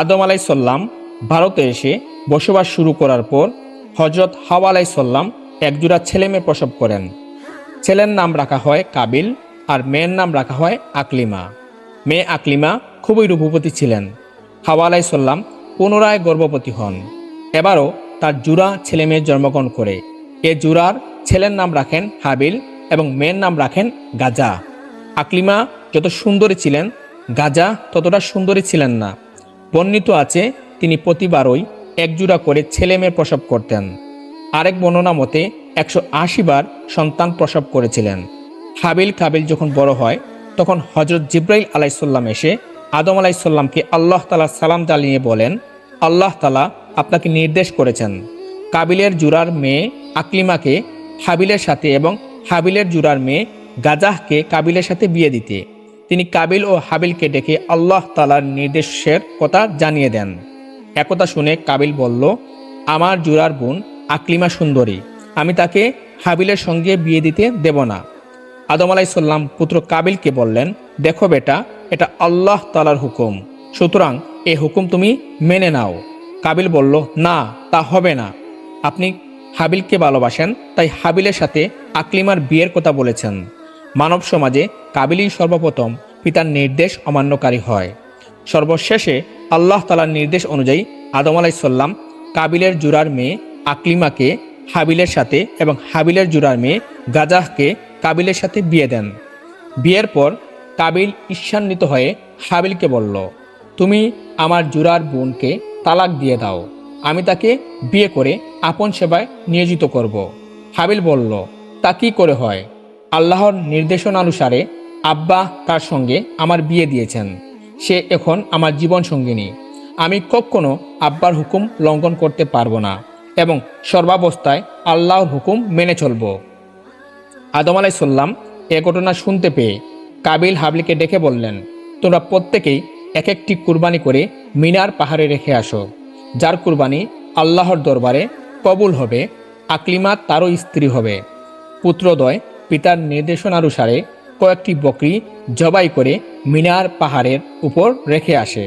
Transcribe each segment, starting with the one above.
আদম আলাইসাল্লাম ভারতে এসে বসবাস শুরু করার পর হজরত হাওয়া আলাইসাল্লাম একজোড়া ছেলে মেয়ে প্রসব করেন। ছেলের নাম রাখা হয় কাবিল আর মেয়ের নাম রাখা হয় আকলিমা। মেয়ে আকলিমা খুবই রূপবতী ছিলেন। হাওয়া আলাইসাল্লাম পুনরায় গর্ভবতী হন। এবারও তার জুরা ছেলে মেয়ে জন্মগ্রহণ করে। এ জুরার ছেলের নাম রাখেন হাবিল এবং মেয়ের নাম রাখেন গাজা। আকলিমা যত সুন্দরী ছিলেন, গাজা ততটা সুন্দরী ছিলেন না। বর্ণিত আছে, তিনি প্রতিবারই একজোড়া করে ছেলে মেয়ে প্রসব করতেন। আরেক বর্ণনা মতে, একশো আশি বার সন্তান প্রসব করেছিলেন। হাবিল কাবিল যখন বড় হয়, তখন হজরত জিব্রাইল আলাইসাল্লাম এসে আদম আলাইসাল্লামকে আল্লাহ তালা সালাম জানিয়ে বলেন, আল্লাহ তালা আপনাকে নির্দেশ করেছেন। কাবিলের জুরার মেয়ে আকলিমাকে হাবিলের সাথে এবং হাবিলের জুরার মেয়ে গাজাহকে কাবিলের সাথে বিয়ে দিতে। তিনি কাবিল ও হাবিলকে ডেকে আল্লাহ তালার নির্দেশের কথা জানিয়ে দেন। একথা শুনে কাবিল বলল, আমার জুরার বোন আকলিমা সুন্দরী, আমি তাকে হাবিলের সঙ্গে বিয়ে দিতে দেব না। আদম আলাইসাল্লাম পুত্র কাবিলকে বললেন, দেখো বেটা, এটা আল্লাহ তালার হুকুম, সুতরাং এ হুকুম তুমি মেনে নাও। কাবিল বলল, না, তা হবে না। আপনি হাবিলকে ভালোবাসেন, তাই হাবিলের সাথে আকলিমার বিয়ের কথা বলেছেন। মানব সমাজে কাবিলই সর্বপ্রথম পিতার নির্দেশ অমান্যকারী হয়। সর্বশেষে আল্লাহ তালার নির্দেশ অনুযায়ী আদম আলাইসাল্লাম কাবিলের জুরার মেয়ে আকলিমাকে হাবিলের সাথে এবং হাবিলের জুরার মেয়ে গাজাহকে কাবিলের সাথে বিয়ে দেন। বিয়ের পর কাবিল ঈর্ষান্বিত হয়ে হাবিলকে বলল, তুমি আমার জুরার বোনকে তালাক দিয়ে দাও। আমি তাকে বিয়ে করে আপন সেবায় নিয়োজিত করব। হাবিল বলল, তা কি করে হয়? আল্লাহর নির্দেশনানুসারে আব্বা তার সঙ্গে আমার বিয়ে দিয়েছেন। সে এখন আমার জীবন সঙ্গিনী। আমি কখনো আব্বার হুকুম লঙ্ঘন করতে পারব না এবং সর্বাবস্থায় আল্লাহর হুকুম মেনে চলব। আদম আলাইসাল্লাম এ ঘটনা শুনতে পেয়ে কাবিল হাবলিকে ডেকে বললেন, তোমরা প্রত্যেকেই এক একটি কুরবানি করে মিনার পাহাড়ে রেখে আসো, যার কুরবানি আল্লাহর দরবারে কবুল হবে, আকলিমা তারও স্ত্রী হবে। পুত্রদয় পিতার নির্দেশনানুসারে কয়েকটি বকরি জবাই করে মিনার পাহাড়ের উপর রেখে আসে।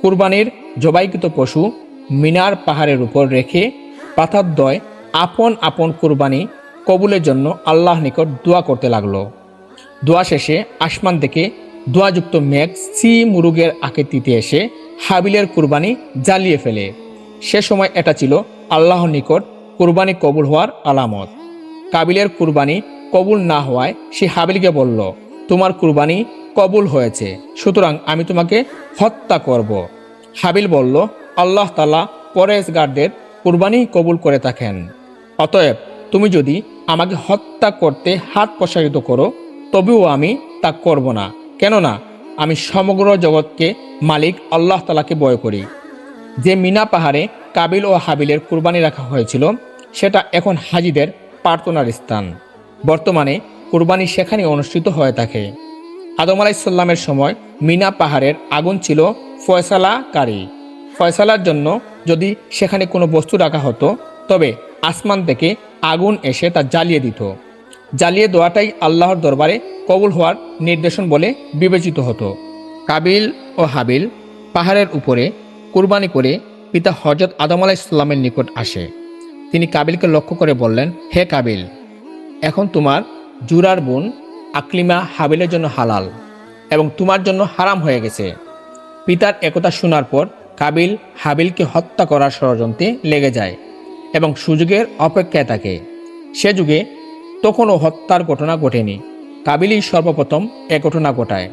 কুরবানির জবাইকৃত পশু মিনার পাহাড়ের উপর রেখে পাথারদ্বয় আপন আপন কুরবানি কবুলের জন্য আল্লাহ নিকট দোয়া করতে লাগল। দোয়া শেষে আসমান থেকে দোয়াযুক্ত মেঘ সি মুরুগের আকৃতিতে এসে হাবিলের কুরবানি জ্বালিয়ে ফেলে। সে সময় এটা ছিল আল্লাহর নিকট কুরবানি কবুল হওয়ার আলামত। কাবিলের কুরবানি কবুল না হওয়ায় সে হাবিলকে বলল, তোমার কুরবানি কবুল হয়েছে, সুতরাং আমি তোমাকে হত্যা করব। হাবিল বলল, আল্লাহ তালা পরেশ পরেশগারদের কুরবানি কবুল করে থাকেন। অতএব তুমি যদি আমাকে হত্যা করতে হাত প্রসারিত করো, তবেও আমি তা করব না। কেননা আমি সমগ্র জগৎকে মালিক আল্লাহ তালাকে বয় করি। যে মিনা পাহাড়ে কাবিল ও হাবিলের কুরবানি রাখা হয়েছিল, সেটা এখন হাজিদের প্রার্থনার স্থান। বর্তমানে কুরবানি সেখানে অনুষ্ঠিত হয়ে থাকে আদম আলাইসাল্লামের সময় মিনা পাহাড়ের আগুন ছিল ফয়সালাকারী। ফয়সালার জন্য যদি সেখানে কোনো বস্তু রাখা হতো, তবে আসমান থেকে আগুন এসে তা জ্বালিয়ে দিত। জ্বালিয়ে দেওয়াটাই আল্লাহর দরবারে কবুল হওয়ার নির্দেশন বলে বিবেচিত হতো। কাবিল ও হাবিল পাহাড়ের উপরে কুরবানি করে পিতা হজরত আদম আলাইসাল্লামের নিকট আসে। তিনি কাবিলকে লক্ষ্য করে বললেন, হে কাবিল এখন তোমার জুরার বোন আকলিমা হাবিলের জন্য হালাল এবং তোমার জন্য হারাম হয়ে গেছে। পিতার একথা শোনার পর কাবিল হাবিলকে হত্যা করার ষড়যন্ত্রে লেগে যায় এবং সুযোগের অপেক্ষায় থাকে। সে যুগে তখনও হত্যার ঘটনা ঘটেনি। কাবিলই সর্বপ্রথম এ ঘটনা ঘটায়।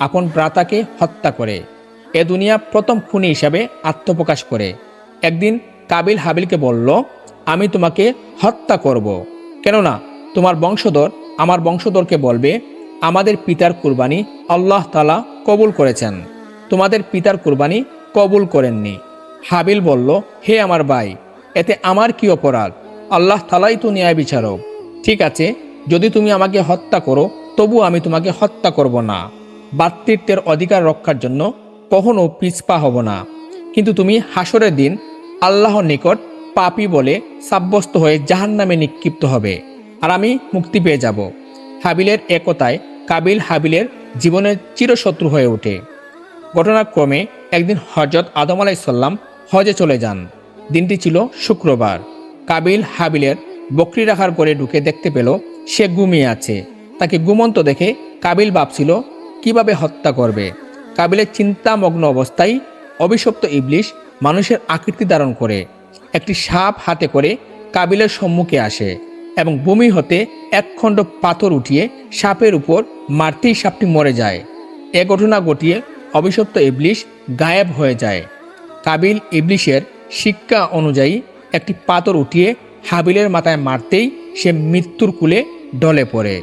আপন ব্রাতাকে হত্যা করে। এ দুনিয়া প্রথম খুনি হিসাবে আত্মপ্রকাশ করে। একদিন কাবিল হাবিলকে বলল, আমি তোমাকে হত্যা করব। কেননা তোমার বংশধর আমার বংশধরকে বলবে, আমাদের পিতার কুরবানি আল্লাহ তালা কবুল করেছেন। তোমাদের পিতার কুরবানি কবুল করেননি। হাবিল বলল, হে আমার ভাই, এতে আমার কি অপরাধ? আল্লাহ তালাই তো ন্যায় বিচারক। ঠিক আছে, যদি তুমি আমাকে হত্যা করো, তবু আমি তোমাকে হত্যা করব না। বাতৃত্বের অধিকার রক্ষার জন্য কখনো পিছপা হব না। কিন্তু তুমি হাসরের দিন আল্লাহর নিকট পাপি বলে সাব্যস্ত হয়ে জাহান নামে নিক্ষিপ্ত হবে। আর আমি মুক্তি পেয়ে যাব। হাবিলের একতায় কাবিল হাবিলের জীবনের চিরশত্রু হয়ে ওঠে। ঘটনাক্রমে একদিন হজরত আদম আলাইসাল্লাম হজে চলে যান। দিনটি ছিল শুক্রবার। কাবিল হাবিলের বকরি রাখার করে ঢুকে দেখতে পেল, সে ঘুমিয়ে আছে। তাকে ঘুমন্ত দেখে কাবিল ভাবছিল, কীভাবে হত্যা করবে? কাবিলের চিন্তামগ্ন অবস্থায় অভিশপ্ত ইবলিশ মানুষের আকৃতি ধারণ করে। একটি সাপ হাতে করে কাবিলের সম্মুখে আসে। এবং বমি হতে একখণ্ড পাথর উঠিয়ে সাপের উপর মারতেই সাপটি মরে যায়। এ ঘটনা ঘটিয়ে অভিশপ্ত ইবলিশ গায়েব হয়ে যায়। কাবিল ইবলিশের শিক্ষা অনুযায়ী একটি পাথর উঠিয়ে হাবিলের মাথায় মারতেই সে মৃত্যুর কুলে ডলে পড়ে।